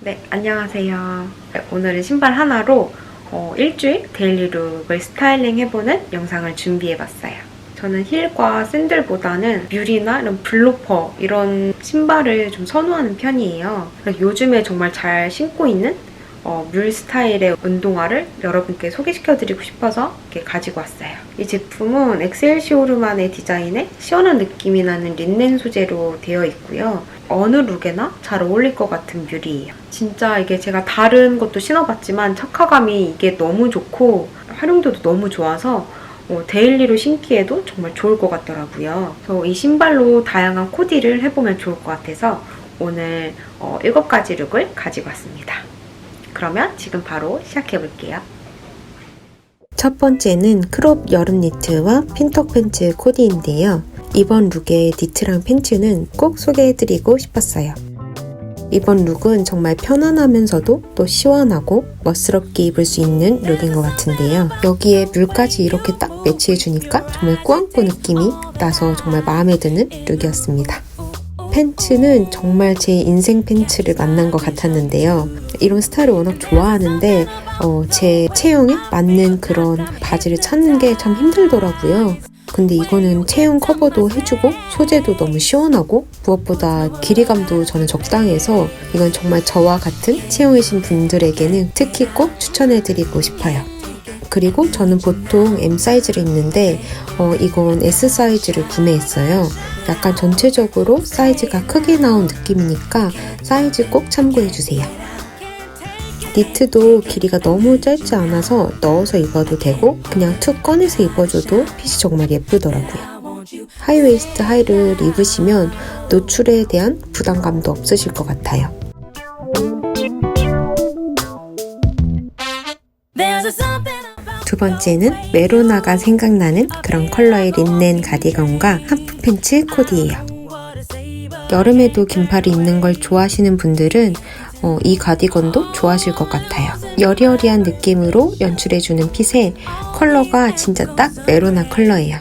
네, 안녕하세요. 오늘은 신발 하나로 어, 일주일 데일리 룩을 스타일링 해보는 영상을 준비해봤어요. 저는 힐과 샌들보다는 뮬이나 이런 블로퍼 이런 신발을 좀 선호하는 편이에요. 요즘에 정말 잘 신고 있는 어, 뮬 스타일의 운동화를 여러분께 소개시켜드리고 싶어서 이렇게 가지고 왔어요. 이 제품은 엑셀 쇼르만의 디자인에 시원한 느낌이 나는 린넨 소재로 되어 있고요. 어느 룩에나 잘 어울릴 것 같은 뮬이에요. 진짜 이게 제가 다른 것도 신어봤지만 착화감이 이게 너무 좋고 활용도도 너무 좋아서 어, 데일리로 신기에도 정말 좋을 것 같더라고요. 그래서 이 신발로 다양한 코디를 해보면 좋을 것 같아서 오늘 어, 7가지 룩을 가지고 왔습니다. 그러면 지금 바로 시작해 볼게요. 첫 번째는 크롭 여름 니트와 핀턱 팬츠 코디인데요. 이번 룩의 니트랑 팬츠는 꼭 소개해드리고 싶었어요. 이번 룩은 정말 편안하면서도 또 시원하고 멋스럽게 입을 수 있는 룩인 것 같은데요. 여기에 뮬까지 이렇게 딱 매치해주니까 정말 꾸안꾸 느낌이 나서 정말 마음에 드는 룩이었습니다. 팬츠는 정말 제 인생 팬츠를 만난 것 같았는데요. 이런 스타일을 워낙 좋아하는데 어, 제 체형에 맞는 그런 바지를 찾는 게 참 힘들더라고요. 근데 이거는 체형 커버도 해주고 소재도 너무 시원하고 무엇보다 길이감도 저는 적당해서 이건 정말 저와 같은 체형이신 분들에게는 특히 꼭 추천해드리고 싶어요. 그리고 저는 보통 M 사이즈를 입는데 어, 이건 S 사이즈를 구매했어요. 약간 전체적으로 사이즈가 크게 나온 느낌이니까 사이즈 꼭 참고해주세요. 니트도 길이가 너무 짧지 않아서 넣어서 입어도 되고 그냥 툭 꺼내서 입어줘도 핏이 정말 예쁘더라고요. 하이웨이스트 하이를 입으시면 노출에 대한 부담감도 없으실 것 같아요. 두 번째는 메로나가 생각나는 그런 컬러의 린넨 가디건과 하프 팬츠 코디예요. 여름에도 긴팔을 입는 걸 좋아하시는 분들은 어, 이 가디건도 좋아하실 것 같아요. 여리여리한 느낌으로 연출해주는 핏에 컬러가 진짜 딱 메로나 컬러예요.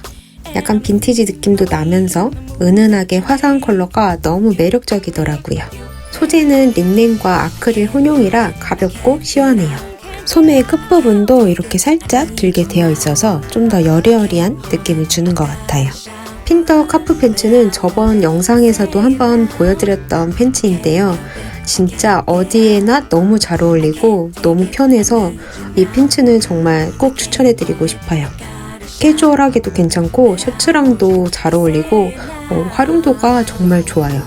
약간 빈티지 느낌도 나면서 은은하게 화사한 컬러가 너무 매력적이더라고요. 소재는 린넨과 아크릴 혼용이라 가볍고 시원해요. 소매의 끝부분도 이렇게 살짝 길게 되어 있어서 좀 더 여리여리한 느낌을 주는 것 같아요. 핀터 카프 팬츠는 저번 영상에서도 한번 보여드렸던 팬츠인데요. 진짜 어디에나 너무 잘 어울리고 너무 편해서 이 팬츠는 정말 꼭 추천해드리고 싶어요. 캐주얼하게도 괜찮고 셔츠랑도 잘 어울리고 어, 활용도가 정말 좋아요.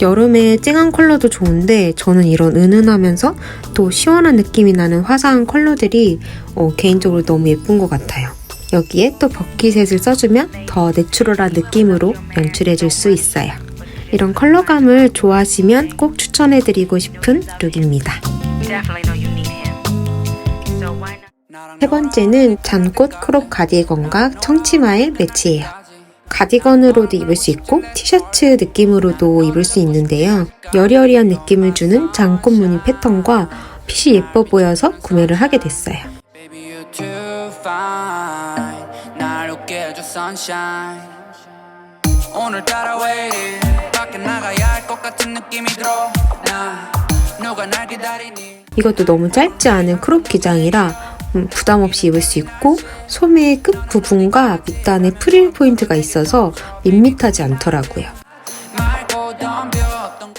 여름에 쨍한 컬러도 좋은데 저는 이런 은은하면서 또 시원한 느낌이 나는 화사한 컬러들이 어, 개인적으로 너무 예쁜 것 같아요. 여기에 또 버킷셋을 써주면 더 내추럴한 느낌으로 연출해줄 수 있어요. 이런 컬러감을 좋아하시면 꼭 추천해드리고 싶은 룩입니다. 세 번째는 잔꽃 크롭 가디건과 청치마의 매치예요. 가디건으로도 입을 수 있고 티셔츠 느낌으로도 입을 수 있는데요. 여리여리한 느낌을 주는 장꽃 무늬 패턴과 핏이 예뻐 보여서 구매를 하게 됐어요. 오늘따라 왜 밖에 나가야 할 것 같은 느낌이 들어. 나 누가 날 기다리니? 이것도 너무 짧지 않은 크롭 기장이라 음, 부담 없이 입을 수 있고 소매의 끝 부분과 밑단에 프릴 포인트가 있어서 밋밋하지 않더라고요.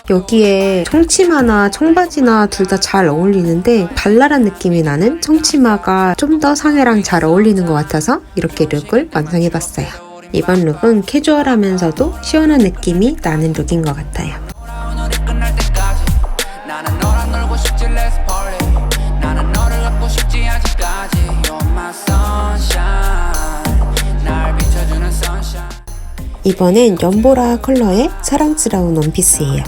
여기에 청치마나 청바지나 둘 다 잘 어울리는데 발랄한 느낌이 나는 청치마가 좀 더 상해랑 잘 어울리는 것 같아서 이렇게 룩을 완성해봤어요. 이번 룩은 캐주얼하면서도 시원한 느낌이 나는 룩인 것 같아요. 이번엔 연보라 컬러의 사랑스러운 원피스예요.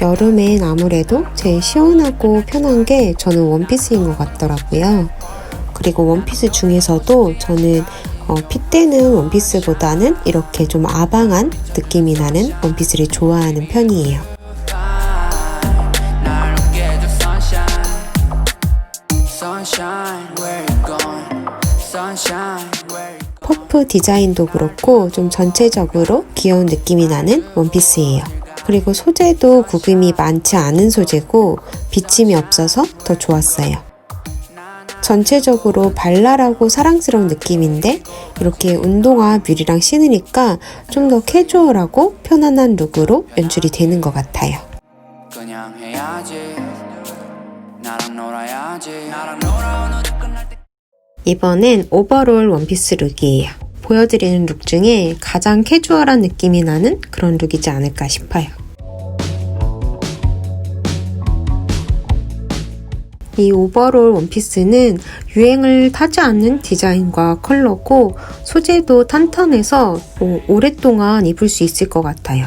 여름엔 아무래도 제일 시원하고 편한 게 저는 원피스인 것 같더라고요. 그리고 원피스 중에서도 저는 어, 핏대는 원피스보다는 이렇게 좀 아방한 느낌이 나는 원피스를 좋아하는 편이에요. 퍼프 디자인도 그렇고 좀 전체적으로 귀여운 느낌이 나는 원피스예요. 그리고 소재도 구김이 많지 않은 소재고 비침이 없어서 더 좋았어요. 전체적으로 발랄하고 사랑스러운 느낌인데 이렇게 운동화 뮤리랑 신으니까 좀 더 캐주얼하고 편안한 룩으로 연출이 되는 것 같아요. 그냥 해야지 나랑 놀아야지 나랑 놀아 오늘도 끝날 때 이번엔 오버롤 원피스 룩이에요. 보여드리는 룩 중에 가장 캐주얼한 느낌이 나는 그런 룩이지 않을까 싶어요. 이 오버롤 원피스는 유행을 타지 않는 디자인과 컬러고 소재도 탄탄해서 뭐 오랫동안 입을 수 있을 것 같아요.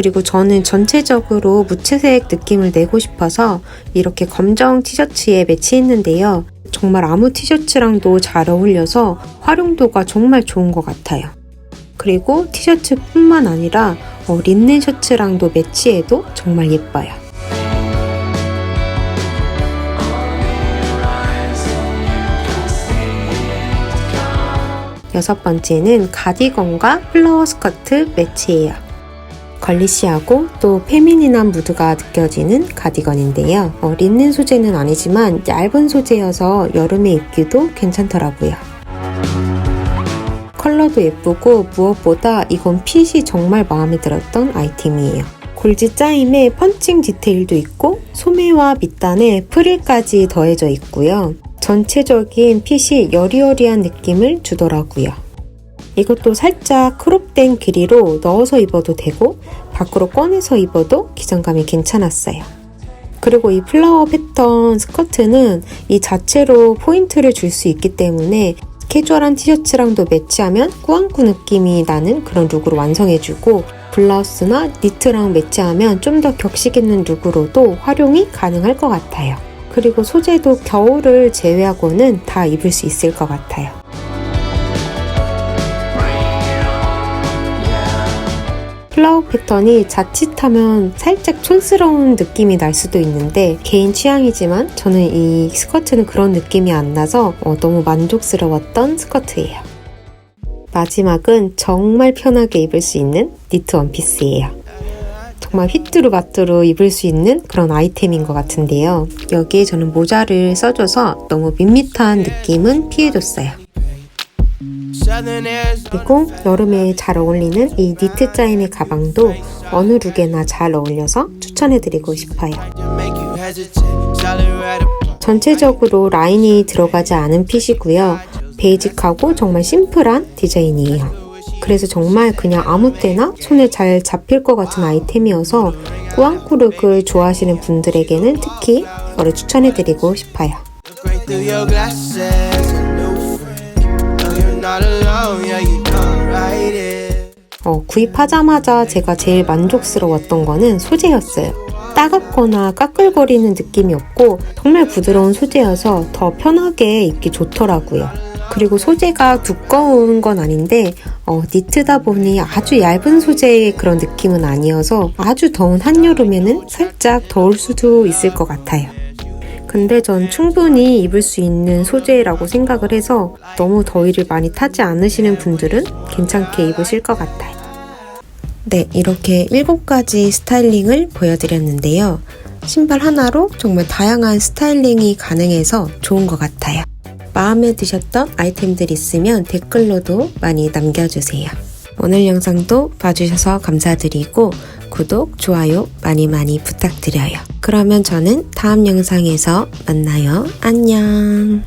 그리고 저는 전체적으로 무채색 느낌을 내고 싶어서 이렇게 검정 티셔츠에 매치했는데요. 정말 아무 티셔츠랑도 잘 어울려서 활용도가 정말 좋은 것 같아요. 그리고 티셔츠뿐만 아니라 어, 린넨 셔츠랑도 매치해도 정말 예뻐요. 여섯 번째는 가디건과 플라워 스커트 매치예요. 걸리시하고 또 페미닌한 무드가 느껴지는 가디건인데요. 어, 린넨 소재는 아니지만 얇은 소재여서 여름에 입기도 괜찮더라고요. 컬러도 예쁘고 무엇보다 이건 핏이 정말 마음에 들었던 아이템이에요. 골지 짜임에 펀칭 디테일도 있고 소매와 밑단에 프릴까지 더해져 있고요. 전체적인 핏이 여리여리한 느낌을 주더라고요. 이것도 살짝 크롭된 길이로 넣어서 입어도 되고 밖으로 꺼내서 입어도 기장감이 괜찮았어요. 그리고 이 플라워 패턴 스커트는 이 자체로 포인트를 줄 수 있기 때문에 캐주얼한 티셔츠랑도 매치하면 꾸안꾸 느낌이 나는 그런 룩으로 완성해주고 블라우스나 니트랑 매치하면 좀 더 격식 있는 룩으로도 활용이 가능할 것 같아요. 그리고 소재도 겨울을 제외하고는 다 입을 수 있을 것 같아요. 플라워 패턴이 자칫하면 살짝 촌스러운 느낌이 날 수도 있는데 개인 취향이지만 저는 이 스커트는 그런 느낌이 안 나서 어, 너무 만족스러웠던 스커트예요. 마지막은 정말 편하게 입을 수 있는 니트 원피스예요. 정말 휘뚜루마뚜루 입을 수 있는 그런 아이템인 것 같은데요. 여기에 저는 모자를 써줘서 너무 밋밋한 느낌은 피해줬어요. 그리고 여름에 잘 어울리는 이 니트 짜임의 가방도 어느 룩에나 잘 어울려서 추천해드리고 싶어요. 전체적으로 라인이 들어가지 않은 핏이고요. 베이직하고 정말 심플한 디자인이에요. 그래서 정말 그냥 아무 때나 손에 잘 잡힐 것 같은 아이템이어서 꾸안꾸 룩을 좋아하시는 분들에게는 특히 이거를 추천해드리고 싶어요. 어, 구입하자마자 제가 제일 만족스러웠던 거는 소재였어요. 따갑거나 까끌거리는 느낌이 없고 정말 부드러운 소재여서 더 편하게 입기 좋더라고요. 그리고 소재가 두꺼운 건 아닌데 어, 니트다 보니 아주 얇은 소재의 그런 느낌은 아니어서 아주 더운 한여름에는 살짝 더울 수도 있을 것 같아요. 근데 전 충분히 입을 수 있는 소재라고 생각을 해서 너무 더위를 많이 타지 않으시는 분들은 괜찮게 입으실 것 같아요. 네, 이렇게 7가지 스타일링을 보여드렸는데요. 신발 하나로 정말 다양한 스타일링이 가능해서 좋은 것 같아요. 마음에 드셨던 아이템들 있으면 댓글로도 많이 남겨주세요. 오늘 영상도 봐주셔서 감사드리고 구독, 좋아요 많이 많이 부탁드려요. 그러면 저는 다음 영상에서 만나요. 안녕.